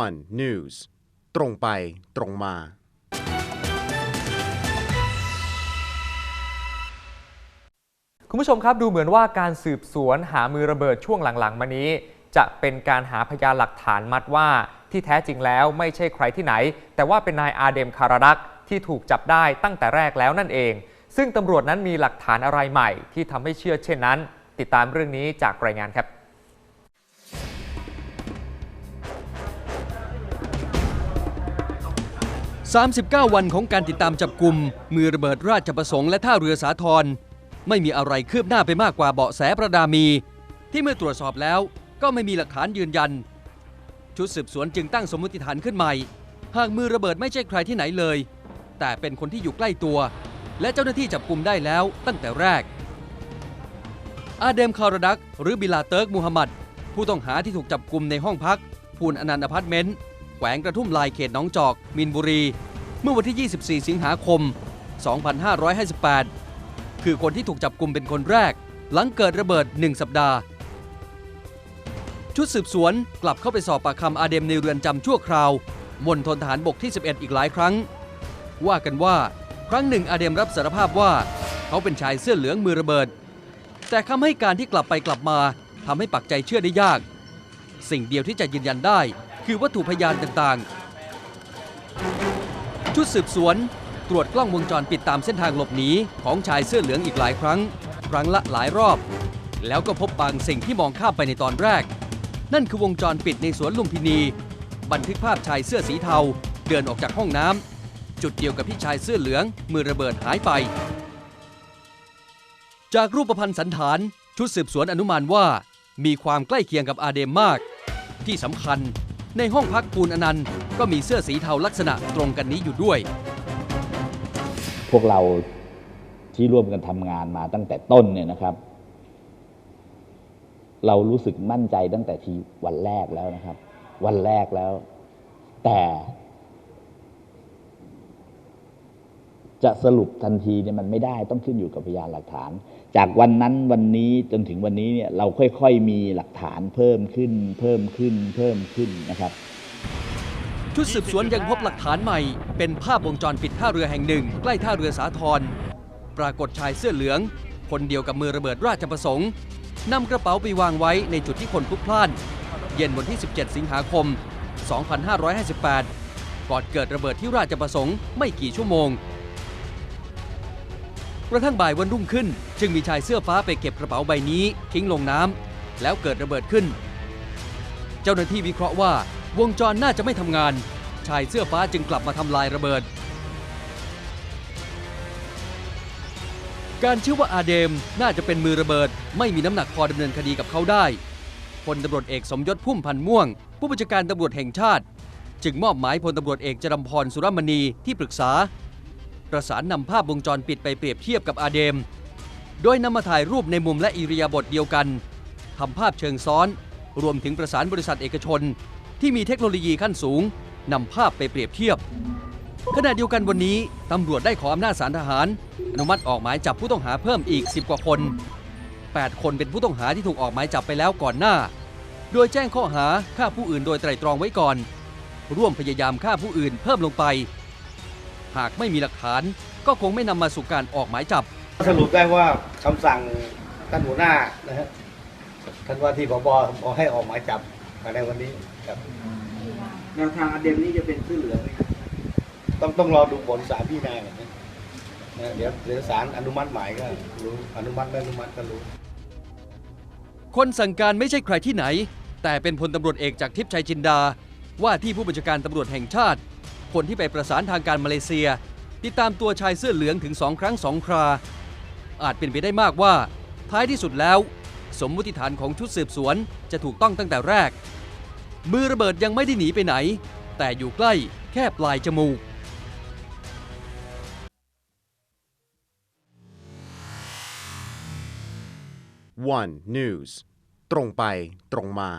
One News ตรงไปตรงมา คุณผู้ชมครับดูเหมือนว่าการสืบสวนหามือระเบิดช่วงหลังๆ มานี้ จะเป็นการหาพยานหลักฐานมัดว่า ที่แท้จริงแล้วไม่ใช่ใครที่ไหน แต่ว่าเป็นนายอาเดมคาราดักที่ถูกจับได้ตั้งแต่แรกแล้วนั่นเอง ซึ่งตำรวจนั้นมีหลักฐานอะไรใหม่ ที่ทำให้เชื่อเช่นนั้น ติดตามเรื่องนี้จากรายงานครับ 39 วันของการติดตามจับกลุ่มมือระเบิดราชประสงค์และท่าเรือสาทรไม่มีอะไรคืบหน้าไปมากกว่าเบาะแสประดามี ที่เมื่อตรวจสอบแล้วก็ไม่มีหลักฐานยืนยัน ชุดสืบสวนจึงตั้งสมมติฐานขึ้นใหม่ หากมือระเบิดไม่ใช่ใครที่ไหนเลย แต่เป็นคนที่อยู่ใกล้ตัว และเจ้าหน้าที่จับกลุ่มได้แล้วตั้งแต่แรก อาเดมคาราดัก หรือบิลาเติร์กมูฮัมหมัดผู้ต้องหาที่ถูกจับกลุ่มในห้องพักพูนอนันต์อพาร์ตเมนต์ วงกระทุ่มลายเขตหนองจอก มินบุรี เมื่อวันที่ 24 สิงหาคม 2558 คือคนที่ถูกจับกลุ่มเป็นคนแรก หลังเกิดระเบิด 1 สัปดาห์ ชุดสืบสวนกลับเข้าไปสอบปากคำอาเดมในเรือนจำชั่วคราวมณฑลทหารบกที่ 11 อีกหลายครั้ง ว่ากันว่าครั้งหนึ่งอาเดมรับสารภาพว่าเขาเป็นชายเสื้อเหลืองมือระเบิด แต่คำให้การที่กลับไปกลับมาทำให้ปักใจเชื่อได้ยาก สิ่งเดียวที่จะยืนยันได้ คือวัตถุพยานต่างๆ ชุดสืบสวนตรวจกล้องวงจรปิดตามเส้นทางหลบหนีของชายเสื้อเหลืองอีกหลายครั้ง ครั้งละหลายรอบ แล้วก็พบบางสิ่งที่มองข้ามไปในตอนแรก นั่นคือวงจรปิดในสวนลุมพินี บันทึกภาพชายเสื้อสีเทา เดินออกจากห้องน้ำจุดเดียวกับที่ชายเสื้อเหลือง มือระเบิดหายไป จากรูปพรรณสันฐานชุดสืบสวนอนุมานว่า มีความใกล้เคียงกับอาเดมมาก ที่สำคัญ ในห้องพักปูนอนันต์ก็มีเสื้อสีเทาลักษณะตรงกันนี้อยู่ด้วย พวกเราที่ร่วมกันทำงานมาตั้งแต่ต้นเนี่ยนะครับ เรารู้สึกมั่นใจตั้งแต่ทีวันแรกแล้วนะครับ วันแรกแล้ว แต่ จะสรุปทันทีเนี่ยมันไม่ได้ต้องขึ้นอยู่กับพยานหลักฐาน จากวันนั้นวันนี้จนถึงวันนี้เนี่ยเราค่อยๆมีหลักฐานเพิ่มขึ้น เพิ่มขึ้น เพิ่มขึ้นนะครับ ชุดสืบสวนยังพบหลักฐานใหม่ เป็นภาพวงจรปิดท่าเรือแห่งหนึ่ง ใกล้ท่าเรือสาทรปรากฏชายเสื้อเหลือง คนเดียวกับมือระเบิดราชประสงค์นำกระเป๋าไปวางไว้ในจุดที่คนพลุกพล่าน เย็นวันที่ 17 สิงหาคม 2558 ก่อนเกิดระเบิดที่ราชประสงค์ไม่กี่ชั่วโมง กระทั่งบ่ายวันรุ่งขึ้น จึงมีชายเสื้อฟ้าไปเก็บกระเป๋าใบนี้ ทิ้งลงน้ำแล้วเกิดระเบิดขึ้น เจ้าหน้าที่วิเคราะห์ว่า วงจรน่าจะไม่ทำงาน ชายเสื้อฟ้าจึงกลับมาทำลายระเบิด การเชื่อว่าอาเดมน่าจะเป็นมือระเบิด ไม่มีน้ำหนักพอดำเนินคดีกับเขาได้พลตำรวจเอกสมยศพุ่มพันธ์ม่วง ผู้บัญชาการตำรวจแห่งชาติ จึงมอบหมายพลตำรวจเอกจรัมพรสุรมณีที่ปรึกษา ประสานนำภาพวงจรปิดไปเปรียบเทียบกับอาเดม โดยนำมาถ่ายรูปในมุมและอิริยาบถเดียวกันทำภาพเชิงซ้อน รวมถึงประสานบริษัทเอกชน ที่มีเทคโนโลยีขั้นสูงนำภาพไปเปรียบเทียบ ขณะเดียวกันวันนี้ตำรวจได้ขออำนาจศาลทหาร อนุมัติออกหมายจับผู้ต้องหาเพิ่มอีก 10 กว่าคน 8 คนเป็นผู้ต้องหาที่ถูกออกหมายจับไปแล้วก่อนหน้า โดยแจ้งข้อหาฆ่าผู้อื่นโดยไตร่ตรองไว้ก่อน ร่วมพยายามฆ่าผู้อื่นเพิ่มลงไป หากไม่มีหลักฐาน ก็คงไม่นำมาสู่การออกหมายจับ สรุปได้ว่าคำสั่งท่านหัวหน้านะฮะท่านว่าที่ผบขอให้ออกหมายจับภายในวันนี้ครับแนวทางอเดมนี่จะเป็นเสื้อเหลืองไหมครับต้องต้องรอดูผลสารพิจารณาก่อนนะนะเดี๋ยวเดี๋ยวศาลอนุมัติหมายก็รู้อนุมัติไม่อนุมัติก็รู้ คนสั่งการไม่ใช่ใครที่ไหน แต่เป็นพลตำรวจเอกจากทิพย์ชัยจินดา ว่าที่ผู้บัญชาการตำรวจแห่งชาติ คนที่ไปประสานทางการมาเลเซีย ติดตามตัวชายเสื้อเหลืองถึงสองครั้งสองครา อาจเป็นไปได้มากว่า ท้ายที่สุดแล้ว สมมติฐานของชุดสืบสวนจะถูกต้องตั้งแต่แรก มือระเบิดยังไม่ได้หนีไปไหน แต่อยู่ใกล้แค่ปลายจมูก One News ตรงไปตรงมา